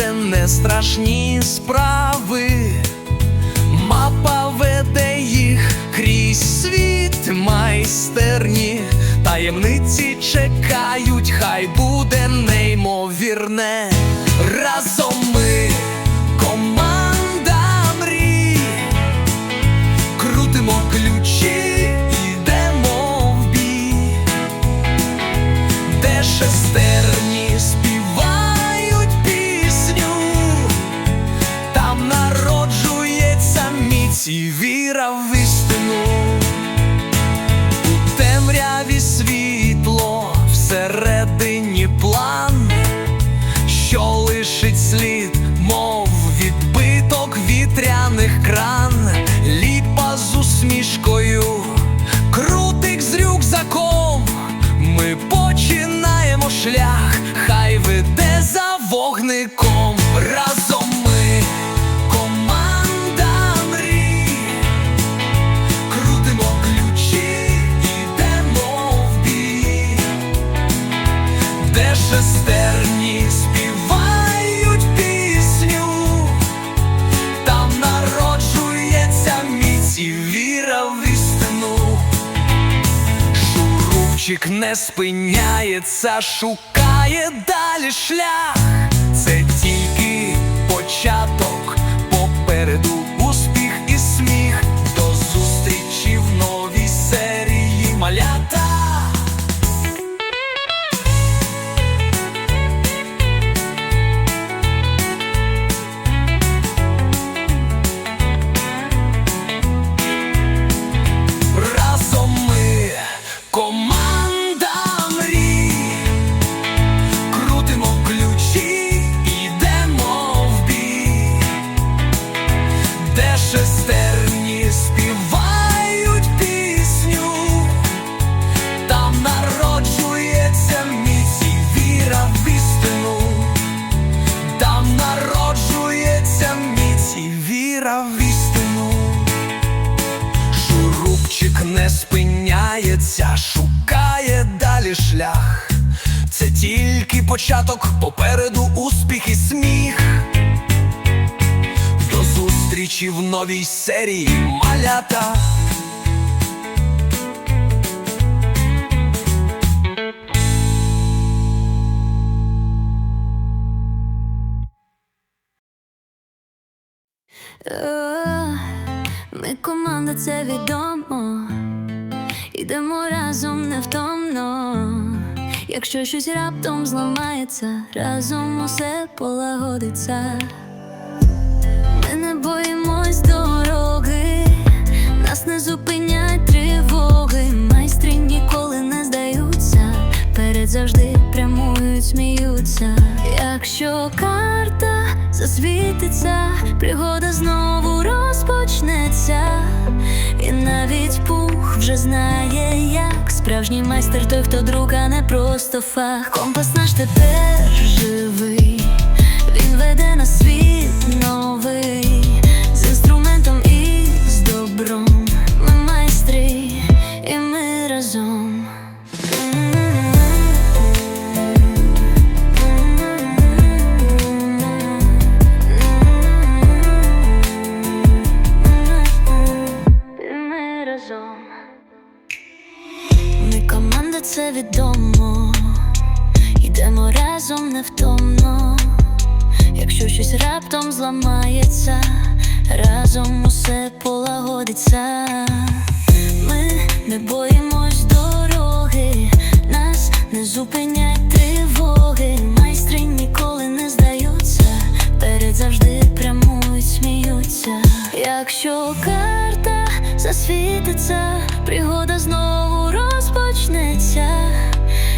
вже не страшні справи. Мапа веде їх крізь світ майстерні, таємниці чекають, хай буде неймовірне. Разом ми команда мрій, крутимо ключі, Шурупчик не спиняється, шукає далі шлях. Це тільки початок, тільки початок, попереду успіх і сміх. До зустрічі в новій серії малята. Е, Ми команда, це відомо. Йдемо разом невтомно. Якщо щось раптом зламається, разом усе полагодиться. Ми не боїмось дороги, нас не зупинять тривоги. Майстри ніколи не здаються, перед завжди прямують, сміються. Якщо карта засвітиться, пригода знову розпочнеться, і навіть пух вже знає, як справжній майстер той, хто друг, а не просто фах. Компас наш тепер живий, він веде на світ новий, не боїмось дороги, нас не зупинять тривоги. Майстри ніколи не здаються, перед завжди прямують, сміються. Якщо карта засвітиться, пригода знову розпочнеться.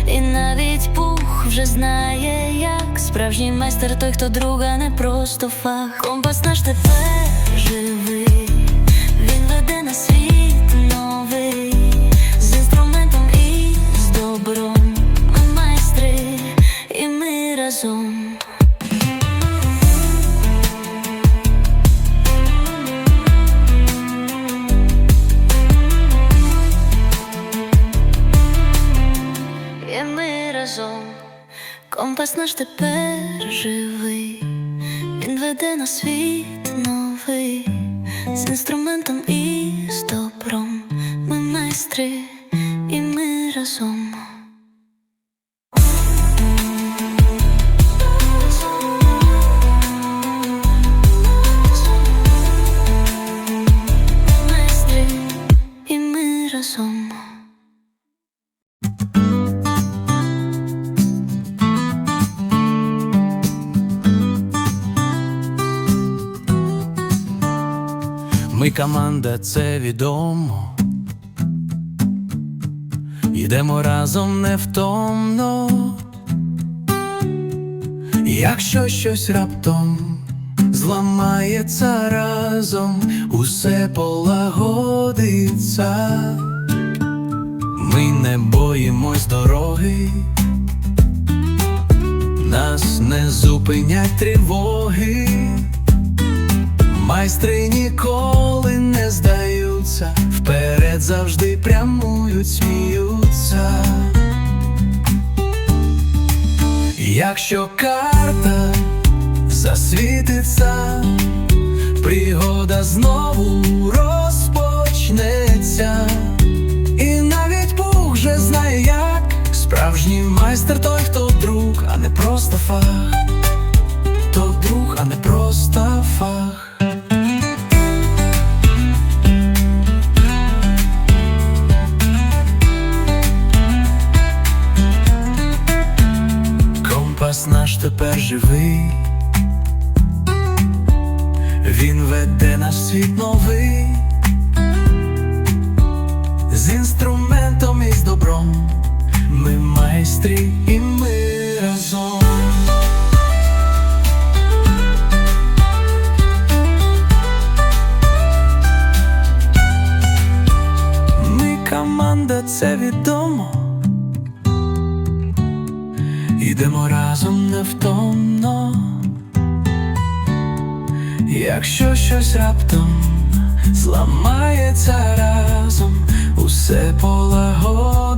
І навіть пух вже знає, як справжній майстер той, хто друга, не просто фах. Компас наш тепер живий, команда, це відомо. Йдемо разом невтомно. Якщо щось раптом зламається разом, усе полагодиться. Ми не боїмось дороги, нас не зупинять тривоги. Майстри ніколи не здаються, вперед завжди прямують, сміються. Якщо карта засвітиться, пригода знову розпочнеться, і навіть Бог вже знає, як. Справжній майстер той, хто друг, а не просто фах, майстрі і ми разом. Ми команда, це відомо. Ідемо разом невтомно, якщо щось раптом зламається разом, усе полагодиться,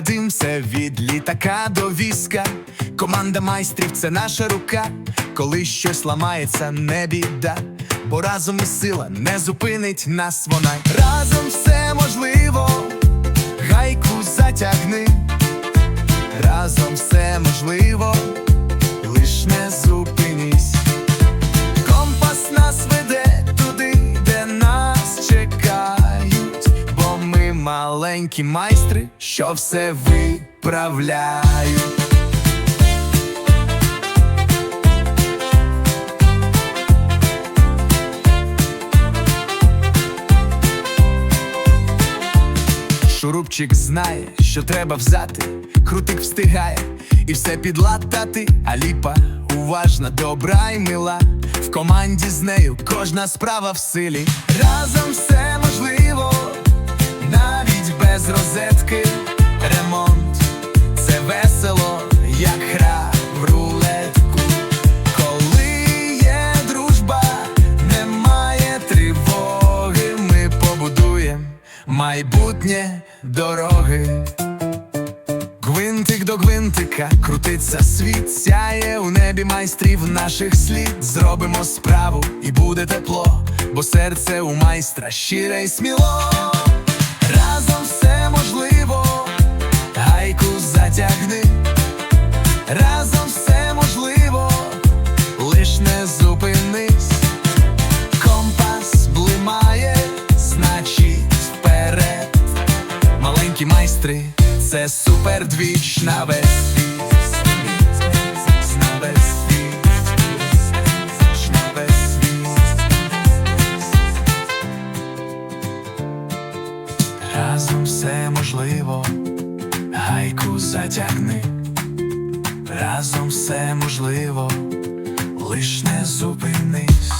Ми лагодим від літака до візка. Команда майстрів це наша рука. Коли щось ламається, не біда. Бо разом і сила не зупинить нас вона. Разом все можливо, гайку затягни. Разом все можливо, маленькі майстри, що все виправляють. Шурупчик знає, що треба взяти, крутик встигає і все підлатати, а ліпа уважна, добра й мила. В команді з нею кожна справа в силі. Разом все без розетки ремонт, це весело, як гра в рулетку. Коли є дружба, немає тривоги, ми побудуємо майбутнє дороги. Гвинтик до гвинтика крутиться світ, сяє у небі майстрів наших слід. Зробимо справу і буде тепло, бо серце у майстра щире й сміло. Гайку затягни. Разом все можливо, лиш не зупинись. Компас блимає, значить вперед. Маленькі майстри, це супер двіч гайку затягни. Разом все можливо, лиш не зупинись.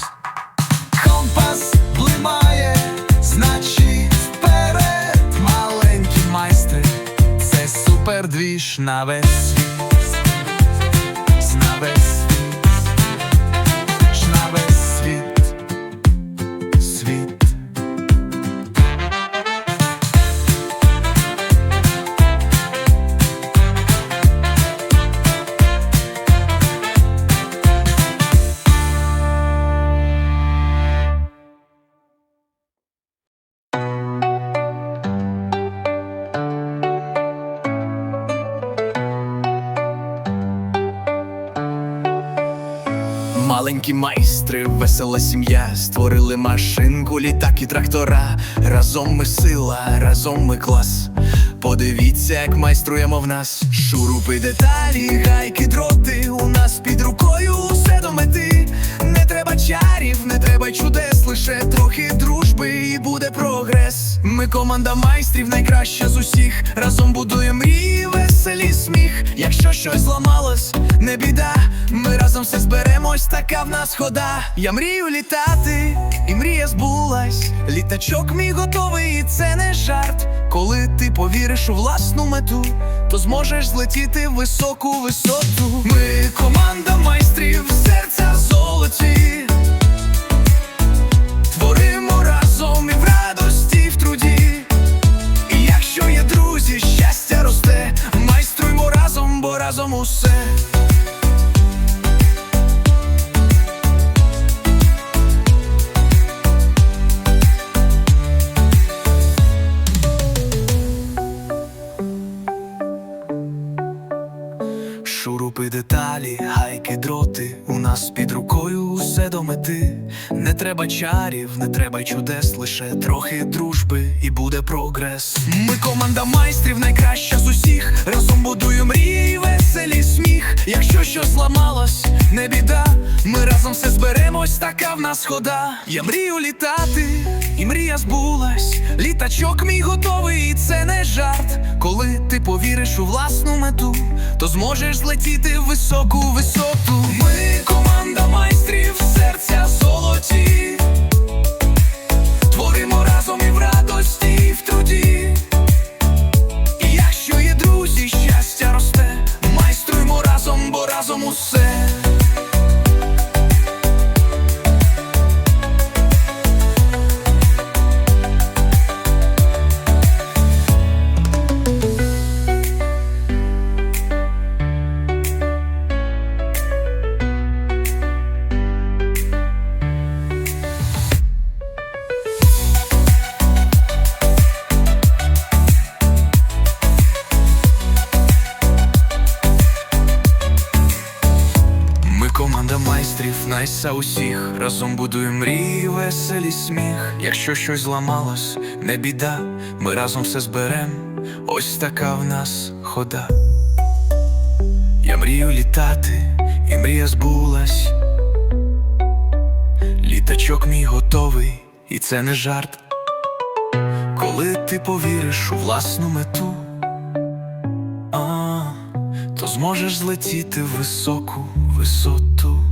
Компас блимає, значить вперед, маленькі майстри, це супер двіж на весь світ. Маленькі майстри, весела сім'я, створили машинку, літак і трактора. Разом ми сила, разом ми клас. Подивіться, як майструємо в нас. Шурупи, деталі, гайки, дроти. У нас під рукою усе до мети. Не треба чарів, не треба чудес, лише трохи дружби і буде прогрес. Ми команда майстрів, найкраща з усіх. Разом будуємо мрії, веселі сміх. Якщо щось зламалось, не біда. Ми разом все зберемось, така в нас хода. Я мрію літати, і мрія збулась. Літачок мій готовий, і це не жарт. Коли ти повіриш у власну мету, то зможеш злетіти в високу висоту. Ми команда майстрів, серця золоті. Треба чарів, не треба чудес, лише трохи дружби і буде прогрес. Ми команда майстрів, найкраща з усіх. Разом будуємо мрії, веселі сміх. Якщо щось зламалось, не біда. Ми разом все зберемось, така в нас хода. Я мрію літати, і мрія збулась. Літачок мій готовий, і це не жарт. Коли ти повіриш у власну мету, то зможеш злетіти в високу висоту. Ми команда майстрів, серця золоті. Творимо разом і в радості, Команда майстрів, найса усіх. Разом будуємо мрії, веселі сміх. Якщо щось зламалось, не біда, ми разом все зберем. Ось така в нас хода. Я мрію літати, і мрія збулась. Літачок мій готовий, і це не жарт. Коли ти повіриш у власну мету, а, то зможеш злетіти високу висоту.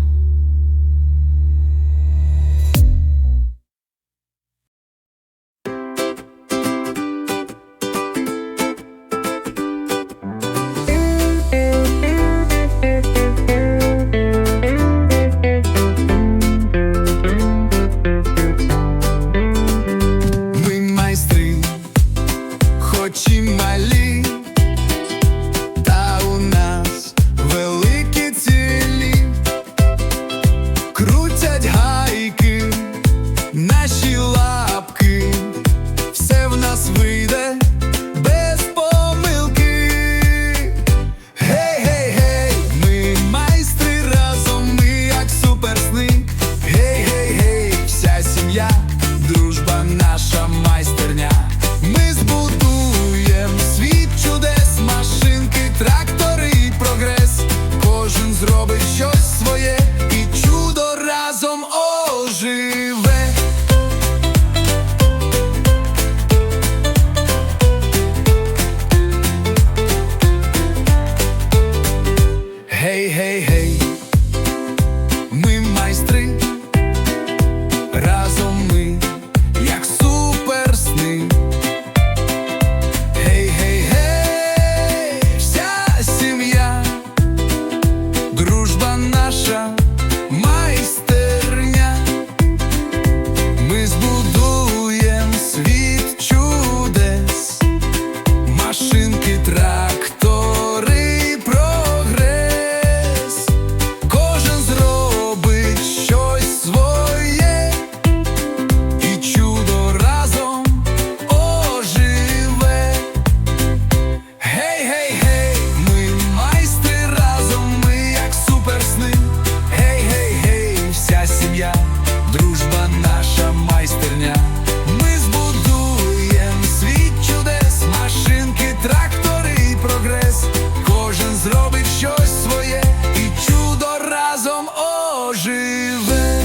живе,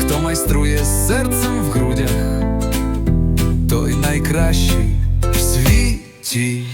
хто майструє серцем в грудях, той найкращий в світі.